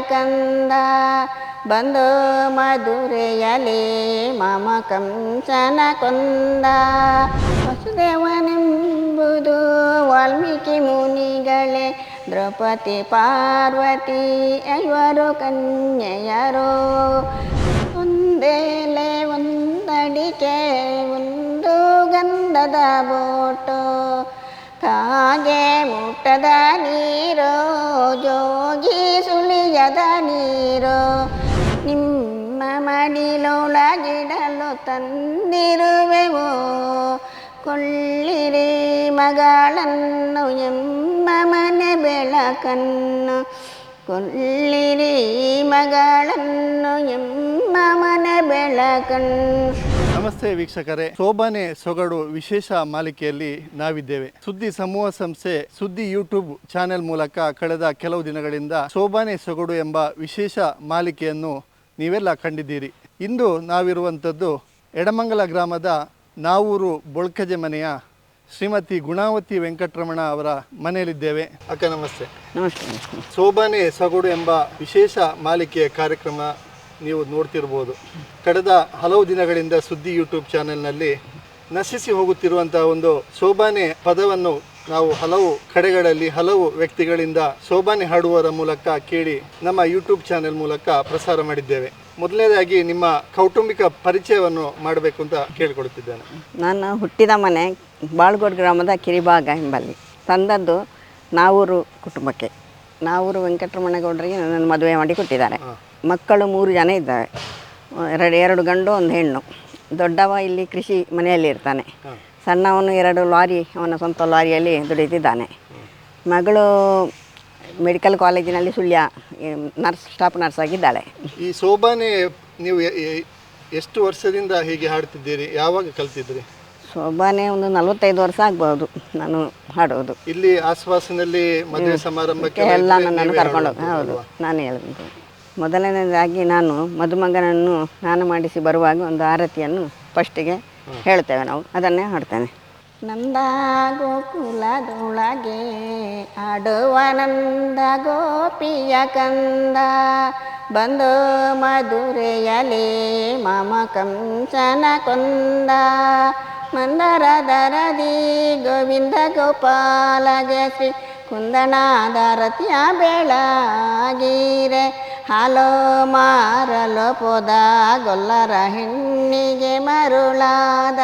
ಕಂದ ಬಂದು ಮಧುರೆಯಲಿ ಮಮ ಕಂಸನ ಕೊಂದ. ವಸುದೇವನೆಂಬುದು ವಾಲ್ಮೀಕಿ ಮುನಿಗಳೇ, ದ್ರೌಪದಿ ಪಾರ್ವತಿ ಐವರು ಕನ್ಯೆಯರು. ಒಂದೇಲೆ ಒಂದಡಿಕೆ, ಒಂದು ಗಂಧದ ಬೋಟು. ಕಾಗೆ ಮುಟ್ಟದ ನೀರು ಜೋಗಿ ಸುಳಿಯದ ನೀರು ನಿಮ್ಮ ಮಡಿಲೊಳಗಿಡಲು ತಂದಿರುವೆವು ಕೊಳ್ಳಿರಿ ಮಗಳನ್ನು ಎಮ್ಮ ಮನೆ ಬೆಳಕನ್ನು ಕೊಳ್ಳಿರಿ ಮಗಳನ್ನು ಎಮ್ಮ ಮನೆ ಬೆಳಕನ್ನು ನಮಸ್ತೆ ವೀಕ್ಷಕರೇ. ಶೋಭಾನೆ ಸೊಗಡು ವಿಶೇಷ ಮಾಲಿಕೆಯಲ್ಲಿ ನಾವಿದ್ದೇವೆ. ಸುದ್ದಿ ಸಮೂಹ ಸಂಸ್ಥೆ ಸುದ್ದಿ ಯೂಟ್ಯೂಬ್ ಚಾನೆಲ್ ಮೂಲಕ ಕಳೆದ ಕೆಲವು ದಿನಗಳಿಂದ ಶೋಭಾನೆ ಸೊಗಡು ಎಂಬ ವಿಶೇಷ ಮಾಲಿಕೆಯನ್ನು ನೀವೆಲ್ಲ ಕಂಡಿದ್ದೀರಿ. ಇಂದು ನಾವಿರುವಂಥದ್ದು ಎಡಮಂಗಲ ಗ್ರಾಮದ ನಾವೂರು ಬೊಳ್ಕಜೆ ಮನೆಯ ಶ್ರೀಮತಿ ಗುಣಾವತಿ ವೆಂಕಟರಮಣ ಅವರ ಮನೆಯಲ್ಲಿದ್ದೇವೆ. ಅಕ್ಕ ನಮಸ್ತೆ. ನಮಸ್ತೆ ಶೋಭಾನೆ ಸೊಗಡು ಎಂಬ ವಿಶೇಷ ಮಾಲಿಕೆಯ ಕಾರ್ಯಕ್ರಮ ನೀವು ನೋಡ್ತಿರ್ಬೋದು. ಕಳೆದ ಹಲವು ದಿನಗಳಿಂದ ಸುದ್ದಿ ಯೂಟ್ಯೂಬ್ ಚಾನೆಲ್ನಲ್ಲಿ ನಶಿಸಿ ಹೋಗುತ್ತಿರುವಂತಹ ಒಂದು ಶೋಭಾನೆ ಪದವನ್ನು ನಾವು ಹಲವು ಕಡೆಗಳಲ್ಲಿ ಹಲವು ವ್ಯಕ್ತಿಗಳಿಂದ ಶೋಭಾನೆ ಹಾಡುವರ ಮೂಲಕ ಕೇಳಿ ನಮ್ಮ ಯೂಟ್ಯೂಬ್ ಚಾನೆಲ್ ಮೂಲಕ ಪ್ರಸಾರ ಮಾಡಿದ್ದೇವೆ. ಮೊದಲನೇದಾಗಿ ನಿಮ್ಮ ಕೌಟುಂಬಿಕ ಪರಿಚಯವನ್ನು ಮಾಡಬೇಕು ಅಂತ ಕೇಳಿಕೊಳ್ಳುತ್ತಿದ್ದೇನೆ ನಾನು ಹುಟ್ಟಿದ ಮನೆ ಬಾಳ್ಗೋಡ್ ಗ್ರಾಮದ ಕಿರಿಭಾಗ ಎಂಬಲ್ಲಿ. ತಂದದ್ದು ನಾವೂರು ಕುಟುಂಬಕ್ಕೆ. ನಾವೂರು ವೆಂಕಟರಮಣಗೌಡರಿಗೆ ನನ್ನ ಮದುವೆ ಮಾಡಿ ಕೊಟ್ಟಿದ್ದಾರೆ. ಮಕ್ಕಳು ಮೂರು ಜನ ಇದ್ದಾರೆ. ಎರಡು ಎರಡು ಗಂಡು ಒಂದು ಹೆಣ್ಣು. ದೊಡ್ಡವ ಇಲ್ಲಿ ಕೃಷಿ ಮನೆಯಲ್ಲಿ ಇರ್ತಾನೆ. ಸಣ್ಣವನು ಎರಡು ಲಾರಿ ಅವನ ಸ್ವಂತ ಲಾರಿಯಲ್ಲಿ ದುಡಿತಿದ್ದಾನೆ. ಮಗಳು ಮೆಡಿಕಲ್ ಕಾಲೇಜಿನಲ್ಲಿ ಸುಳ್ಯ ನರ್ಸ್ ಸ್ಟಾಫ್ ನರ್ಸ್ ಆಗಿದ್ದಾಳೆ. ಈ ಶೋಭಾನೆ ನೀವು ಎಷ್ಟು ವರ್ಷದಿಂದ ಹೀಗೆ ಹಾಡ್ತಿದ್ದೀರಿ? ಯಾವಾಗ ಕಲ್ತಿದ್ರಿ? ಶೋಭಾನೆ ಒಂದು ನಲವತ್ತೈದು ವರ್ಷ ಆಗ್ಬೋದು ನಾನು ಹಾಡೋದು. ಇಲ್ಲಿ ಆಸ್ವಾಸಿನಲ್ಲಿ ಮದುವೆ ಸಮಾರಂಭಕ್ಕೆ ಎಲ್ಲ ನನ್ನನ್ನು ಕರ್ಕೊಂಡು ಹೌದು ನಾನು ಹೇಳಿದ್ದು ಮೊದಲನೇದಾಗಿ ನಾನು ಮದುಮಗನನ್ನು ಸ್ನಾನ ಮಾಡಿಸಿ ಬರುವಾಗ ಒಂದು ಆರತಿಯನ್ನು ಫಸ್ಟಿಗೆ ಹೇಳ್ತೇವೆ ನಾವು, ಅದನ್ನೇ ಹಾಡ್ತೇನೆ. ನಂದ ಗೋಕುಲದೊಳಗೆ ಆಡುವ ನಂದ ಗೋಪಿಯ ಕಂದ, ಬಂದು ಮಧುರೆಯಲಿ ಮಮ ಕಂಸನ ಕೊಂದ. ಮಂದರದರದಿ ಗೋವಿಂದ ಗೋಪಾಲಗೆ ಶ್ರೀ ಕುಂದಣಾದರತಿಯ ಬೆಳಗೀರೆ. ಹಾಲು ಮಾರಲು ಪೋದ ಗೊಲ್ಲರ ಹೆಣ್ಣಿಗೆ ಮರುಳಾದ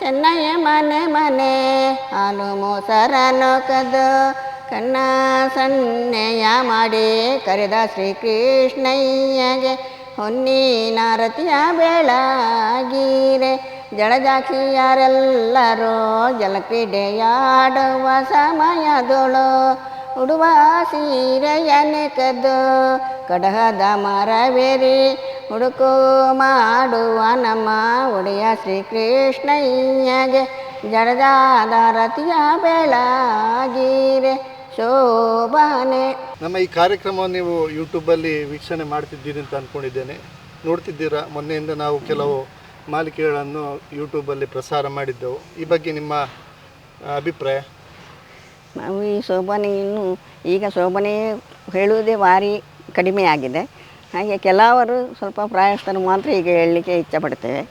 ಚೆನ್ನಯ್ಯ ಮನೆ ಮನೆ ಹಾಲು ಮೋಸರನ್ನು ಕದ್ದು ಕಣ್ಣ ಸನ್ನೆಯ ಮಾಡಿ ಕರೆದ ಶ್ರೀಕೃಷ್ಣಯ್ಯಗೆ ಹೊನ್ನಿನ ರತಿಯ ಬೆಳಗೀರೆ. ಜಳಜಾಕಿಯರೆಲ್ಲರೂ ಜಲಕ್ರೀಡೆಯಾಡುವ ಸಮಯದೊಳು ಉಡುವ ಸೀರೆಯನೆಕದು ಕಡಹದ ಮರವೇರಿ ಹುಡುಕು ಮಾಡುವ ನಮ್ಮ ಒಡೆಯ ಶ್ರೀಕೃಷ್ಣಯ್ಯಗೆ ಜಡದಾದ ರತಿಯ ಬೆಳಗೀರೆ ಶೋಭಾನೆ. ನಮ್ಮ ಈ ಕಾರ್ಯಕ್ರಮವನ್ನು ನೀವು ಯೂಟ್ಯೂಬಲ್ಲಿ ವೀಕ್ಷಣೆ ಮಾಡ್ತಿದ್ದೀರಿ ಅಂತ ಅಂದ್ಕೊಂಡಿದ್ದೇನೆ. ನೋಡ್ತಿದ್ದೀರಾ, ಮೊನ್ನೆಯಿಂದ ನಾವು ಕೆಲವು ಮಾಲಿಕೆಗಳನ್ನು ಯೂಟ್ಯೂಬಲ್ಲಿ ಪ್ರಸಾರ ಮಾಡಿದ್ದೆವು. ಈ ಬಗ್ಗೆ ನಿಮ್ಮ ಅಭಿಪ್ರಾಯ? ನಾವು ಈ ಶೋಭನೆಯನ್ನು ಈಗ ಶೋಭನೆ ಹೇಳುವುದೇ ಭಾರಿ ಕಡಿಮೆ ಆಗಿದೆ. ಹಾಗೆ ಕೆಲವರು ಸ್ವಲ್ಪ ಪ್ರಾಯಸ್ಥರು ಮಾತ್ರ ಈಗ ಹೇಳಲಿಕ್ಕೆ ಇಚ್ಛಪಡ್ತೇವೆ.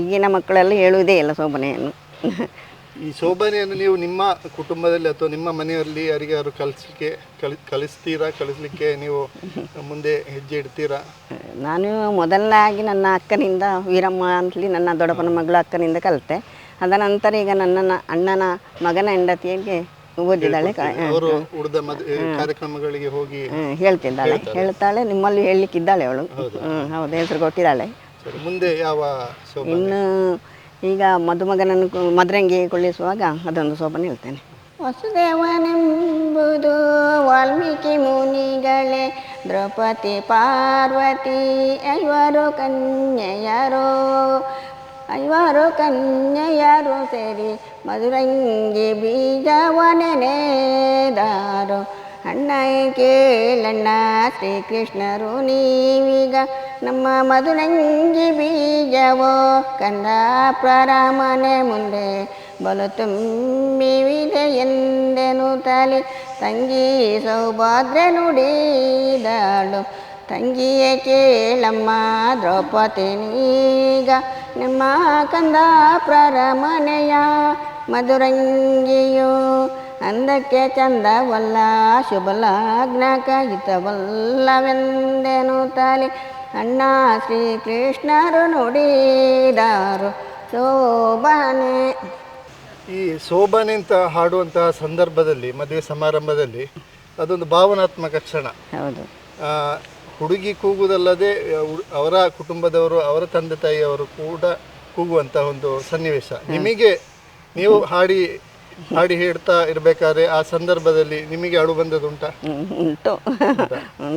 ಈಗಿನ ಮಕ್ಕಳೆಲ್ಲ ಹೇಳುವುದೇ ಇಲ್ಲ ಶೋಭನೆಯನ್ನು. ಈ ಶೋಭನೆಯನ್ನು ನೀವು ನಿಮ್ಮ ಕುಟುಂಬದಲ್ಲಿ ಅಥವಾ ನಿಮ್ಮ ಮನೆಯಲ್ಲಿ ಯಾರಿಗಾರು ಕಲಿಸ್ಲಿಕ್ಕೆ ಕಲಿ ಕಲಿಸ್ತೀರಾ? ಕಲಿಸ್ಲಿಕ್ಕೆ ನೀವು ಮುಂದೆ ಹೆಜ್ಜೆ ಇಡ್ತೀರಾ? ನಾನು ಮೊದಲನಾಗಿ ನನ್ನ ಅಕ್ಕನಿಂದ ವೀರಮ್ಮ ಅಂತಲಿ ನನ್ನ ದೊಡ್ಡಪ್ಪನ ಮಗಳ ಅಕ್ಕನಿಂದ ಕಲಿತೆ. ಅದ ನಂತರ ಈಗ ನನ್ನ ಅಣ್ಣನ ಮಗನ ಹೆಂಡತಿಗೆ ಓದಿದ್ದಾಳೆ ಅವರು ಉಳಿದ ಕಾರ್ಯಕ್ರಮಗಳಿಗೆ ಹೋಗಿ ಹೇಳ್ತಿದ್ದಾಳೆ. ಹೇಳ್ತಾಳೆ ನಿಮ್ಮಲ್ಲಿ ಹೇಳಲಿಕ್ಕಿದ್ದಾಳೆ ಅವಳು. ಹೌದು. ಹೆಸರು ಕೊಟ್ಟಿದ್ದಾಳೆ. ಮುಂದೆ ಯಾವ ಇನ್ನು ಈಗ ಮದುಮಗನನ್ನು ಮದರಂಗಿ ಮದ್ರಂಗಿ ಕೊಳ್ಳಿಸುವಾಗ ಅದೊಂದು ಶೋಭನ ಹೇಳ್ತೇನೆ ವಸುದೇವನೆಂಬುದು ವಾಲ್ಮೀಕಿ ಮುನಿಗಳೇ ದ್ರೌಪದಿ ಪಾರ್ವತಿ ಐವರು ಕನ್ಯೆಯರು. ಐವರು ಕನ್ಯೆಯರು ಸೇರಿ ಮಧುರಂಗಿ ಬೀಜವನೆನೆದಾರು. ಅಣ್ಣ ಕೇಳಣ್ಣ, ಶ್ರೀಕೃಷ್ಣರು ನೀವೀಗ ನಮ್ಮ ಮಧುರಂಗಿ ಬೀಜವೋ? ಕಂದ ಪ್ರಾರಾಮನೆ ಮುಂದೆ ಬಲು ತುಂಬಿವಿದೆ ಎಂದೆನು ತಲೆ ತಂಗಿ ಸೌಭಾಗ್ಯ ನುಡಿದಾಳು. ತಂಗಿಯೇ ಕೇಳಮ್ಮ ದ್ರೌಪದಿ ನೀಗ ನಿಮ್ಮ ಕಂದ ಪ್ರರಮನೆಯ ಮಧುರಂಗಿಯು ಅಂದಕ್ಕೆ ಚಂದವಲ್ಲ ಶುಭ ತಾಲಿ ಹಿತವಲ್ಲವೆಂದೆನು ತಲೆ ಅಣ್ಣ ಶ್ರೀಕೃಷ್ಣರು ನುಡಿದಾರು ಶೋಭನೆ. ಈ ಶೋಭನೆ ಅಂತ ಹಾಡುವಂತಹ ಸಂದರ್ಭದಲ್ಲಿ ಮದುವೆ ಸಮಾರಂಭದಲ್ಲಿ ಅದೊಂದು ಭಾವನಾತ್ಮಕ ಕ್ಷಣ. ಹೌದು. ಹುಡುಗಿ ಕೂಗುವುದಲ್ಲದೆ ಅವರ ಕುಟುಂಬದವರು ಅವರ ತಂದೆ ತಾಯಿಯವರು ಕೂಡ ಕೂಗುವಂತಹ ಒಂದು ಸನ್ನಿವೇಶ. ನಿಮಗೆ ನೀವು ಹಾಡಿ ಹಾಡಿ ಹೇಳ್ತಾ ಇರಬೇಕಾದ್ರೆ ಆ ಸಂದರ್ಭದಲ್ಲಿ ನಿಮಗೆ ಅಳು ಬಂದದ್ದು ಉಂಟಾ? ಉಂಟು.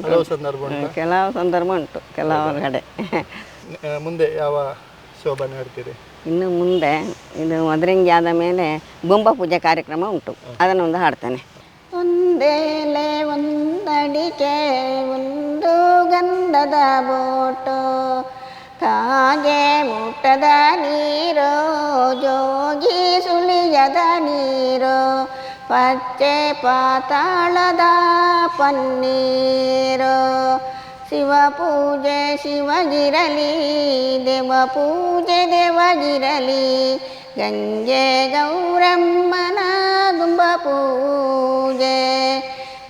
ಕೆಲವು ಸಂದರ್ಭ ಉಂಟು? ಕೆಲವು ಸಂದರ್ಭ ಉಂಟು. ಕೆಲವು ಕಡೆ. ಮುಂದೆ ಯಾವ ಶೋಭನೆ ಹಾಡ್ತೀರಿ? ಇನ್ನು ಮುಂದೆ ಇದು ಮದರಂಗಿ ಆದ ಮೇಲೆ ಬೊಂಬ ಪೂಜೆ ಕಾರ್ಯಕ್ರಮ ಉಂಟು. ಅದನ್ನೊಂದು ಹಾಡ್ತೇನೆ. ಒಂದೇಲೆ ಒಂದಡಿಕೆ ಒಂದು ಗಂಧದ ಬೋಟು. ಕಾಗೆ ಮುಟ್ಟದ ನೀರು, ಜೋಗಿ ಸುಳಿಯದ ನೀರು. ಪಚ್ಚೆ ಪಾತಾಳದ ಪನ್ನೀರು. ಶಿವ ಪೂಜೆ ಶಿವಗಿರಲಿ, ದೇವ ಪೂಜೆ ದೇವಗಿರಲಿ. ಗಂಗೆ ಗೌರಮ್ಮನ ಗುಂಬ ಪೂಜೆ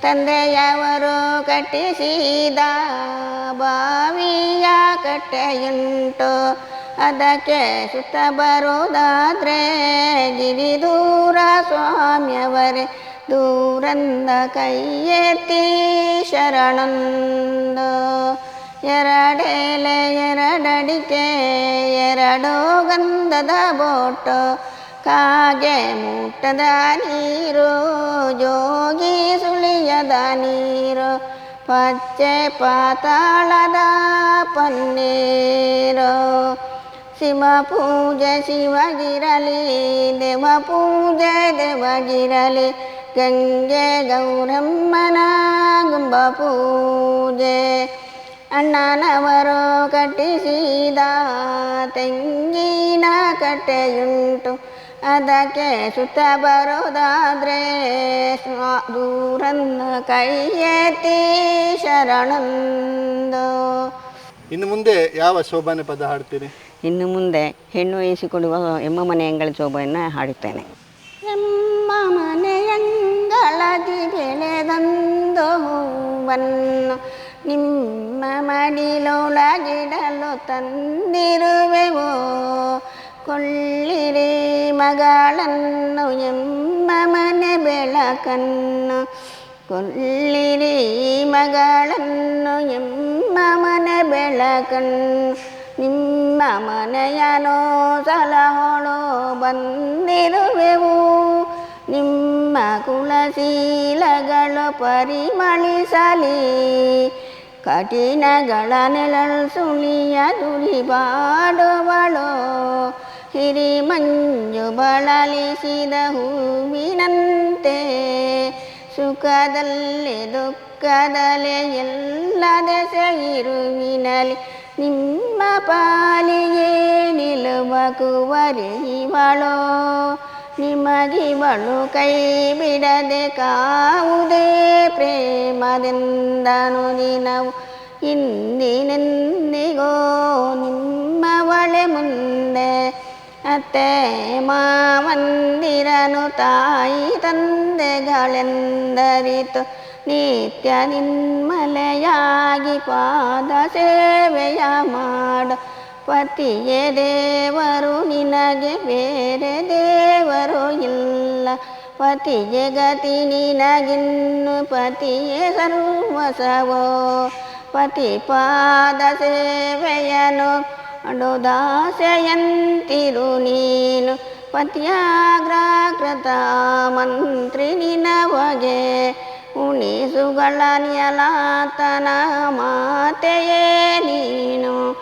ತಂದೆಯವರು ಕಟ್ಟಿಸಿದ ಬಾವಿಯ ಕಟ್ಟೆಯುಂಟು ಅದಕ್ಕೆ ಸುತ್ತ ಬರೋದಾದ್ರೆ ಗಿರಿ ದೂರ ಸ್ವಾಮಿಯವರೇ ದೂರಂದ ಕೈ ಎತ್ತಿ ಶರಣಂದು ಎರಡೆಲೆ ಎರಡಡಿಕೆ ಎರಡು ಗಂಧದ ಬೋಟು ಕಾಗೆ ಮುಟ್ಟದ ನೀರು, ಜೋಗಿ ಸುಳಿಯದ ನೀರು, ಪಚ್ಚೆ ಪಾತಾಳದ ಪನ್ನೀರು. ಶಿವ ಪೂಜೆ ಶಿವಗಿರಲಿ, ದೇವ ಪೂಜೆ ದೇವಗಿರಲಿ, ಗಂಗೆ ಗೌರಮ್ಮನ ಗುಂಬ ಪೂಜೆ. ಅಣ್ಣನವರು ಕಟ್ಟಿಸಿದ ತೆಂಗಿನ ಕಟ್ಟೆಯುಂಟು ಅದಕ್ಕೆ ಸುತ್ತ ಬರೋದಾದ್ರೆ ದೂರನ್ನ ಕೈಯತಿ ಎತ್ತಿ ಶರಣಂದು. ಇನ್ನು ಮುಂದೆ ಯಾವ ಶೋಭಾನೆ ಪದ ಹಾಡ್ತೀರಿ? ಇನ್ನು ಮುಂದೆ ಹೆಣ್ಣು ವಹಿಸಿಕೊಡುವ ಎಮ್ಮ ಮನೆಯಂಗಳ ಶೋಭೆಯನ್ನು ಹಾಡುತ್ತೇನೆ. ಎಮ್ಮ ಮನೆಯಂಗಳದಿ ಬೆಳೆದಂದು ಹೂವನ್ನು ನಿಮ್ಮ ಮಡಿಲೊಳಗಿಡಲು ತಂದಿರುವೆವೋ. ಕೊಳ್ಳಿರಿ ಮಗಳನ್ನು ಎಮ್ಮ ಮನೆ ಬೆಳಕನ್ನು ಕೊಳ್ಳಿರಿ ಮಗಳನ್ನು ಎಮ್ಮ ಮನೆ ಬೆಳಕನ್ನು ನಿಮ್ಮ ಮನೆಯನೋ ಸಲಹೊಳು ಬಂದಿರುವೆವು ನಿಮ್ಮ ಕುಲಶೀಲಗಳು ಪರಿಮಳಿಸಲಿ ಕಠಿಣಗಳ ನೆಲಳು ಸುಳಿಯ ದುಡಿಬಾಡುವಳು ಹಿರಿ ಮಂಜು ಬಳಲಿಸಿದ ಹೂವಿನಂತೆ ಸುಖದಲ್ಲಿ ದುಃಖದಲ್ಲಿ ಎಲ್ಲ ದೆಸೆಯಿರುವಿನಲಿ ನಿಮ್ಮ ಪಾಲಿಗೆ ನಿಲ್ಲುವ ಕುವರಿವಳೋ ನಿಮಗಿವಳು ಕೈ ಬಿಡದೆ ಕಾವುದೇ ಪ್ರೇಮದಿಂದನು ದಿನವು. ಇಂದಿನೆಂದಿಗೋ ನಿಮ್ಮ ಅತ್ತೆ ಮಾವಂದಿರನು ತಾಯಿ ತಂದೆಗಳೆಂದರಿತು. ನಿತ್ಯ ನಿನ್ಮಲೆಯಾಗಿ ಪಾದ ಸೇವೆಯ ಮಾಡು. ಪತಿಯೇ ದೇವರು, ನಿನಗೆ ಬೇರೆ ದೇವರು ಇಲ್ಲ. ಪತಿಗೆ ಗತಿ, ನಿನಗಿನ್ನು ಪತಿಯೇ ಸರ್ವಸವೋ. ಪತಿ ಪಾದ ಸೇವೆಯನು ಅಡುದಾಸೆಯಂತಿರು ನೀನು ಪತಿಯಾಗ್ರಾಕೃತ ಮಂತ್ರಿ ನಿನವಗೆ ಉಣಿಸುಗಳ ನಿಯಲಾತನ ಮಾತೆಯೇ ನೀನು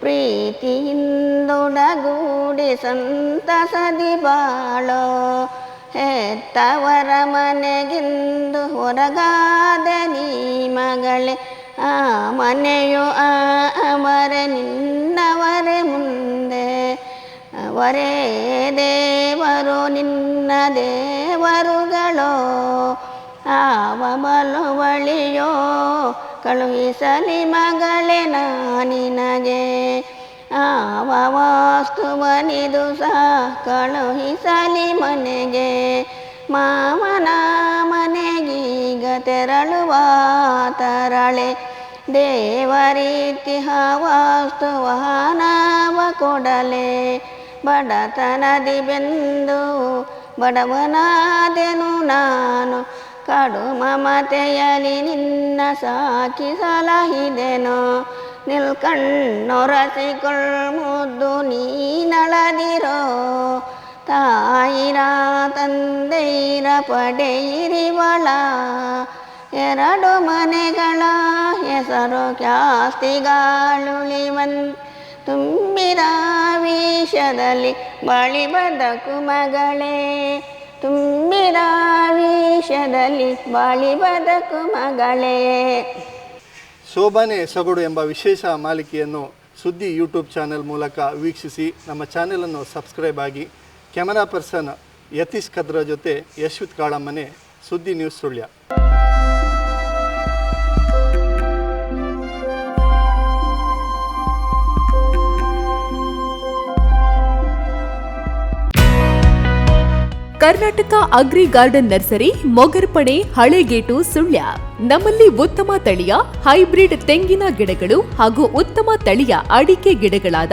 ಪ್ರೀತಿಯಿಂದೊಡಗೂಡಿ ಸಂತಸದಿ ಬಾಳೋ ಹೆತ್ತವರ ಮನೆಗಿಂದು ಹೊರಗಾದ ನೀ ಮಗಳೇ ಆ ಮನೆಯು ಆ ಅಮರೆ ನಿನ್ನವರ ಮುಂದೆ. ಅವ ಅವರೇ ದೇವರು, ನಿನ್ನ ದೇವರುಗಳೋ. ಆವ ಬಳುವಳಿಯೋ ಕಳುಹಿಸಲಿ ಮಗಳೇ ನಾನಿನಗೆ. ಆವ ವಾಸ್ತುವನಿದು ಸಹ ಕಳುಹಿಸಲಿ ಮನೆಗೆ. ಮಾಮನ ಮನೆಗೀಗ ತೆರಳುವ ತರಳೆ. ದೇವರೀತಿ ವಾಸ್ತು ಕೊಡಲೆ. ಬಡತನದಿ ಬೆಂದು ಬಡವನಾದೆನು ನಾನು. ಕಡು ಮಮತೆಯಲಿ ನಿನ್ನ ಸಾಕಿ ಸಲಹಿದೆನು. ನಿಲ್ಕಣ್ಣೊರಸಿಕೊಳ್ಳುವುದು ನೀನಳದಿರೋ. ತಾಯಿರ ತಂದೆಯಿರ ಪಡೆಯಿರಿವಳ ಎರಡು ಮನೆಗಳ ಹೆಸರು ಕ್ಯಾಸ್ತಿಗಾಳುಳಿವನ್ ತುಂಬಿರ ವಿಷದಲ್ಲಿ ಬಳಿ ಬದಕು ಮಗಳೇ ತುಂಬಿರ ವಿಷದಲ್ಲಿ ಬಳಿ ಬದಕು ಮಗಳೇ ಶೋಭಾನೆ ಸೊಗಡು ಎಂಬ ವಿಶೇಷ ಮಾಲಿಕೆಯನ್ನು ಸುದ್ದಿ ಯೂಟ್ಯೂಬ್ ಚಾನೆಲ್ ಮೂಲಕ ವೀಕ್ಷಿಸಿ ನಮ್ಮ ಚಾನೆಲನ್ನು ಸಬ್ಸ್ಕ್ರೈಬ್ ಆಗಿ ಕ್ಯಾಮರಾ ಪರ್ಸನ್ ಯತೀಶ್ ಕದ್ರ ಜೊತೆ ಯಶ್ವಿತ್ ಕಾಳಮ್ಮನೆ ಸುದ್ದಿ news Sullia. Karnataka agri garden nursery Mogarpane Halegate, Sullia. ನಮ್ಮಲ್ಲಿ ಉತ್ತಮ ತಳಿಯ, ಹೈಬ್ರಿಡ್ ತೆಂಗಿನ ಗಿಡಗಳು ಹಾಗೂ ಉತ್ತಮ ತಳಿಯ ಅಡಿಕೆ ಗಿಡಗಳಾದ